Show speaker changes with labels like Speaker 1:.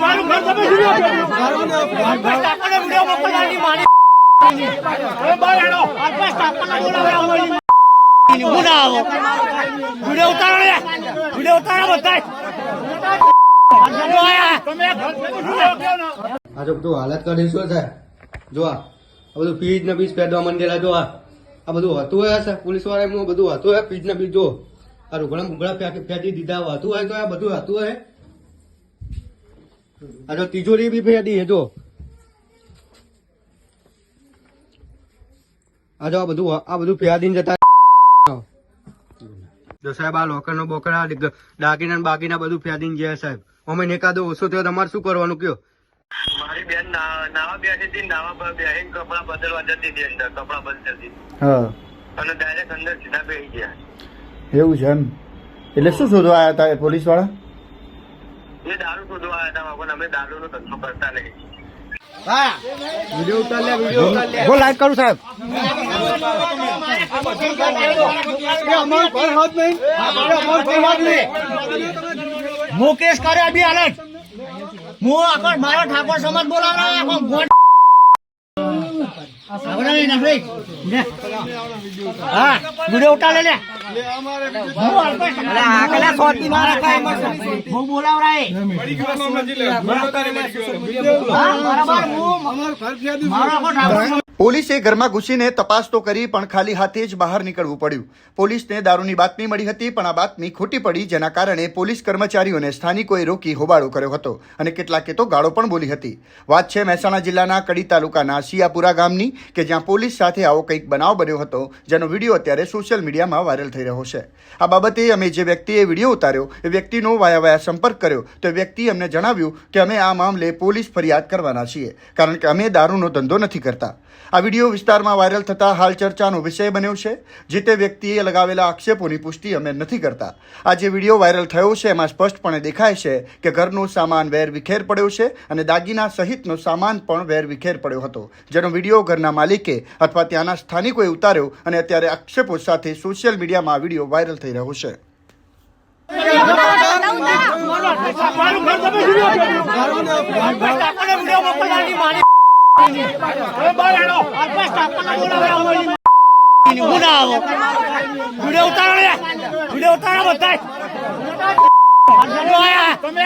Speaker 1: મારું ઘર તમે વીડિયો વીડિયો મોકલવાની મારી ના આવો વીડિયો ઉતારો
Speaker 2: આ જો આ. બધું પીજ હતું હોય છે પોલીસવાળા બધું હતું હોય પીજ ને બીજ જો. આ રૂગણા મુગડા ફેંકી દીધા, હતું હોય તો આ બધું હતું હોય જો તિજોરી બી ફેંકી હે જો. આ જો આ બધું આ બધું ફેંદીને જતા જો સાહેબ આ લોકર નો બોકર દાગીના બાકીના બધું ફેંદીને ગયા સાહેબ. અમે નેકાદો ઓછો થયો તમારે શું કરવાનું કયો?
Speaker 3: મારી બેન નાવા બેઠી હતી નાવા પર બેહીને કપડા બદલવા જતી હતી અંદર કપડા બદલતી.
Speaker 4: હા.
Speaker 3: અને ડાયરેક્ટ અંદર સીધા બેસી ગયા.
Speaker 4: એવું છે એમ. એટલે શું શોધવા આવ્યા હતા
Speaker 3: પોલીસવાળા દારૂ શોધવા આવ્યા હતા પણ અમે દારૂનો ધંધો કરતા નહીં.
Speaker 2: વીડિયો ઉતાર લે વીડિયો ઉતાર લે.
Speaker 4: હું લાઈક કરું સાહેબ.
Speaker 1: મુકેશ કરે અભી હાલત. હું આખો મારો ઠાકોર સમાજ બોલાવ આખો ગોળ આપણે લે. હા વીડિયો ઉતાર લે લે. હું અલ્પેશ હું બોલાવરાય. હા, બરાબર. હું મારો આખો ઠાકોર
Speaker 4: પોલીસે ઘરમાં ઘૂસીને તપાસ તો કરી, પણ ખાલી હાથે જ બહાર નીકળવું પડ્યું. પોલીસને દારૂની બાતમી મળી હતી, પણ આ બાતમી ખોટી પડી, જેના કારણે પોલીસ કર્મચારીઓને સ્થાનિકોએ રોકી હોબાળો કર્યો હતો અને કેટલાકે તો ગાળો પણ બોલી હતી. વાત છે મહેસાણા જિલ્લાના કડી તાલુકાના સિયાપુરા ગામની, કે જ્યાં પોલીસ સાથે આવો કંઈક બનાવ બન્યો હતો, જેનો વીડિયો અત્યારે સોશિયલ મીડિયામાં વાયરલ થઈ રહ્યો છે. આ બાબતે અમે જે વ્યક્તિએ વીડિયો ઉતાર્યો, એ વ્યક્તિનો વાયા વાયા સંપર્ક કર્યો, તો એ વ્યક્તિ અમને જણાવ્યું કે અમે આ મામલે પોલીસ ફરિયાદ કરવાના છીએ, કારણ કે અમે દારૂનો ધંધો નથી કરતા. આ વીડિયો વિસ્તારમાં વાયરલ થતા હાલ ચર્ચાનો વિષય બન્યો છે જે તે વ્યક્તિએ લગાવેલા આક્ષેપોની પુષ્ટિ અમે નથી કરતા. આ જે વીડિયો વાયરલ થયો છે એમાં સ્પષ્ટપણે દેખાય છે કે ઘરનો સામાન વેર વિખેર પડ્યો છે અને દાગીના સહિતનો સામાન પણ વેર વિખેર પડ્યો હતો. જેનો વીડિયો ઘરના માલિકે અથવા ત્યાંના સ્થાનિકોએ ઉતાર્યો અને અત્યારે આક્ષેપો સાથે સોશિયલ મીડિયામાં આ વીડિયો વાયરલ થઈ રહ્યો છે.
Speaker 1: મારું હું ના આવો વીડિયો ઉતારો ને વીડિયો ઉતારો બધાય તમે